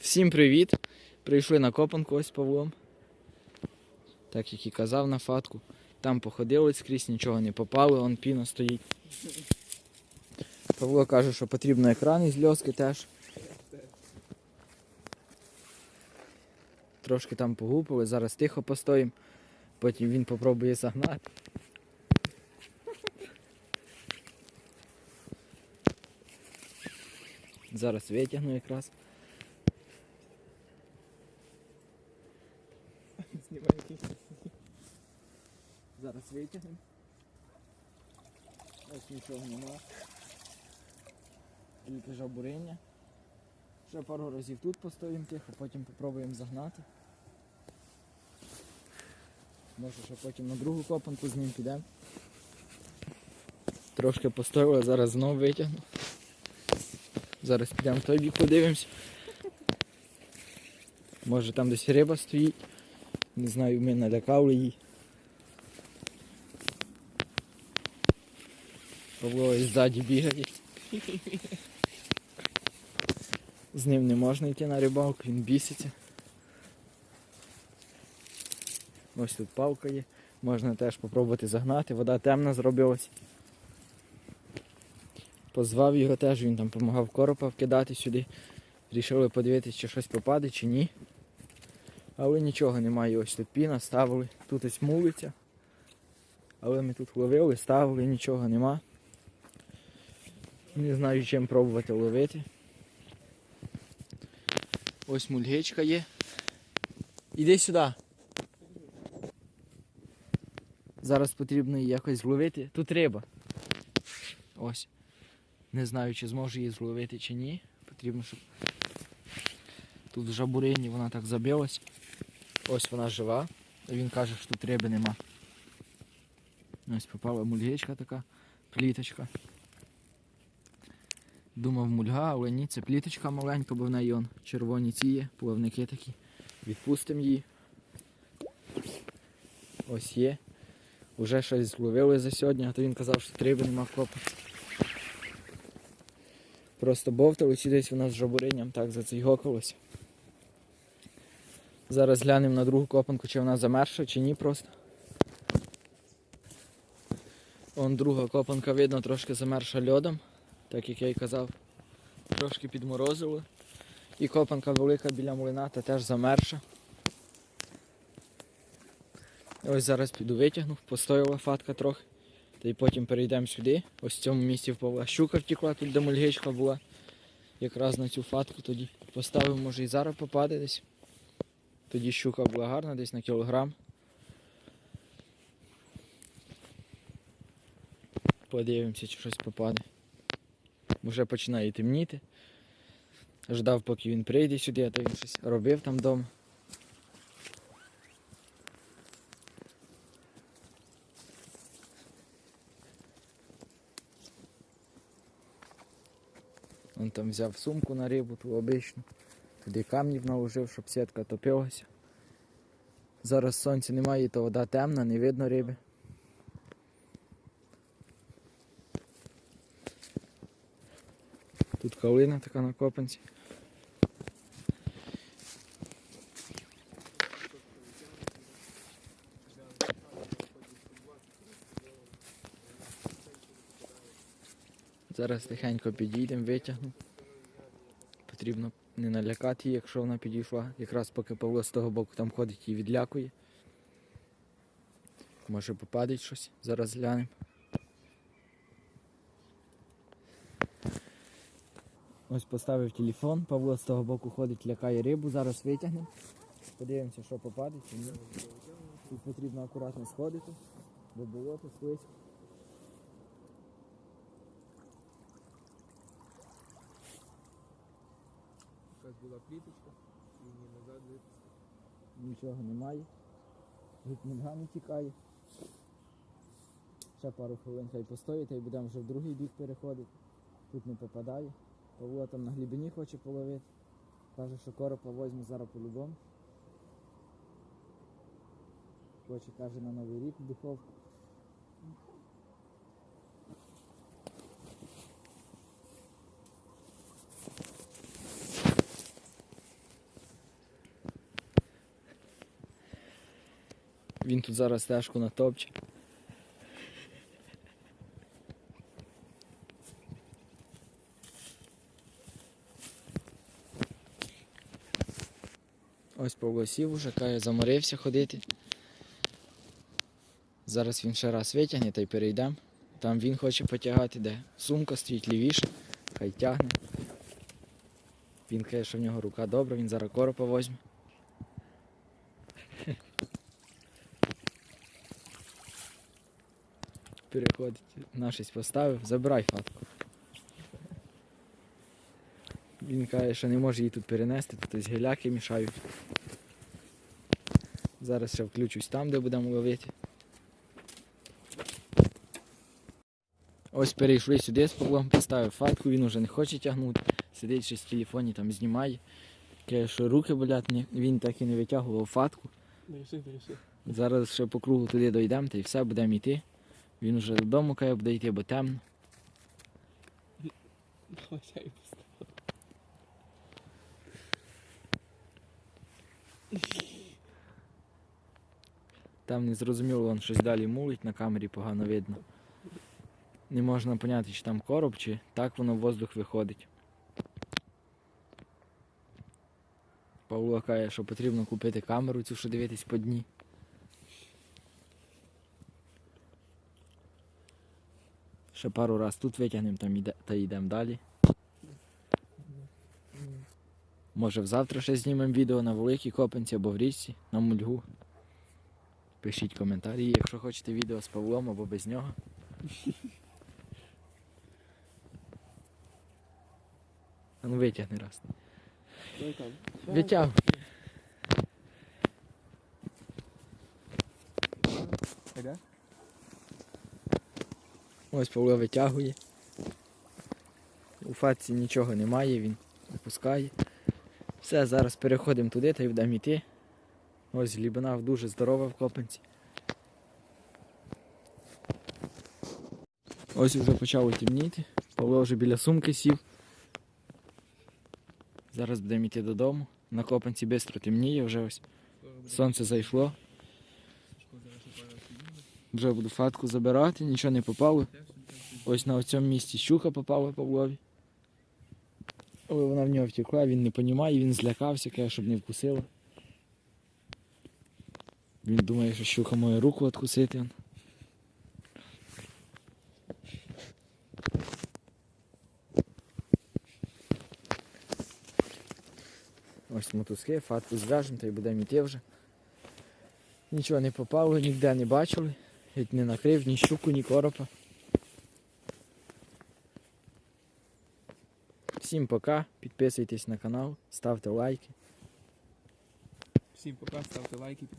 Всім привіт! Прийшли на копанку ось з Павлом. Так як і казав на фатку. Там походили скрізь, нічого не попали, он піно стоїть. Павло каже, що потрібно екран із льоски теж. Трошки там погупили, зараз тихо постоїмо, потім він попробує загнати. Зараз витягну якраз. Зараз витягнемо. Ось нічого нема. Тільки жабуриння. Ще пару разів тут постоїмо тихо, потім попробуємо загнати. Може ще потім на другу копанку з ним підемо. Трошки постояли, зараз знову витягну. Зараз підемо в той бік подивимось. Може там десь риба стоїть. Не знаю, ми налякали її. Павло ось ззаді бігає. З ним не можна йти на рибалку, він біситься. Ось тут палка є. Можна теж спробувати загнати, вода темна зробилась. Позвав його теж, він там допомагав коропа вкидати сюди. Рішили подивитися, чи щось попаде, чи ні. Але нічого немає. Ось тут піна, ставили. Тут ось мулиця. Але ми тут ловили, ставили, нічого нема. Не знаю, чим пробувати ловити. Ось мульгичка є. Іди сюди. Зараз потрібно її якось зловити. Тут риба. Ось. Не знаю, чи зможу її зловити чи ні. Потрібно, щоб тут в жабурині вона так забилась. Ось вона жива. Він каже, що тут риби нема. Ось попала мульгичка така, пліточка. Думав мульга, але ні, це пліточка маленька, бо в неї он червоні ці плавники такі. Відпустимо її. Ось є. Уже щось зловили за сьогодні, а то він казав, що риби нема в копі. Просто бовталось і десь вона з жабуринням так зацейгокалося. Зараз глянемо на другу копанку, чи вона замерша, чи ні просто. Он друга копанка видно трошки замерша льодом, так як я й казав. Трошки підморозило. І копанка велика біля млина та теж замерша. Ось зараз піду витягну, постояла фатка трохи. Та й потім перейдемо сюди. Ось в цьому місці впала щука втекла, тут де мульгичка була. Якраз на цю фатку тоді поставив, може і зараз попаде десь. Тоді щука була гарна, десь на кілограм. Подивимося, чи щось попаде. Вже починає темніти. Ждав, поки він прийде сюди, а то він щось робив там вдома. Он там взяв сумку на рибу, ту обичну. Туди камнів наложив, щоб сітка топилася. Зараз сонця немає, то вода темна, не видно риби. Тут калина така на копанці. Зараз тихенько підійдемо, витягну. Потрібно не налякати її, якщо вона підійшла. Якраз поки Павло з того боку там ходить і відлякує. Може попаде щось, зараз глянемо. Ось поставив телефон, Павло з того боку ходить, лякає рибу, зараз витягнемо. Подивимося, що попаде. Тут потрібно акуратно сходити, бо болото слизько. Була пліточка, і її назад випустили. Нічого немає. Від мульга не тікає. Ще пару хвилин хай постоїть, і будемо вже в другий бік переходити. Тут не попадає. Павло там на глибині хоче половити. Каже, що коропа возьме зараз по-любому. Хоче, каже, на Новий рік в духовку. Він тут зараз стежку натопче. Ось Павло уже, каже, заморився ходити. Зараз він ще раз витягне та й перейдемо. Там він хоче потягати, де сумка стоїть лівіше, хай тягне. Він каже, що в нього рука добра, він зараз коропа возьме. Переходить, нашість поставив, забирай фатку. Він каже, що не може її тут перенести, тут ось гіляки мішають. Зараз ще включусь там, де будемо ловити. Ось перейшли сюди з Павлом, поставив фатку, він уже не хоче тягнути. Сидить щось в телефоні, там знімає. Каже, що руки болять, він так і не витягував фатку. Дивися. Зараз ще по кругу туди дійдемо та і все, будемо йти. Він вже додому каже, буде йти, бо темно. Її. Там не зрозуміло, вон щось далі мулить, на камері погано видно. Не можна поняти, чи там короб, чи так воно в воздух виходить. Павло каже, що потрібно купити камеру цю, що дивитись по дні. Ще пару раз тут витягнемо та йдемо далі. Може завтра ще знімемо відео на великій копанці або в річці, на мульгу. Пишіть коментарі, якщо хочете відео з Павлом або без нього. А ну витягни раз. Там. Іде? Ось Павло витягує. У фатці нічого немає, він опускає. Все, зараз переходимо туди та й будемо йти. Ось глибина дуже здорова в копанці. Ось вже почало темніти. Павло вже біля сумки сів. Зараз будемо йти додому. На копанці швидко темніє, вже ось сонце зайшло. Вже буду фатку забирати, нічого не попало. Ось на цьому місці щука попала Павлові. Але вона в нього втекла, він не розуміє, він злякався, каже, щоб не вкусила. Він думає, що щука може руку відкусити. Ось мотузки, фатку зв'яжемо та й будемо йти вже. Нічого не попало, ніде не бачили. Геть не накрив ні щуку, ні коропа. Всім пока, підписуйтесь на канал, ставте лайки. Всім пока, ставте лайки.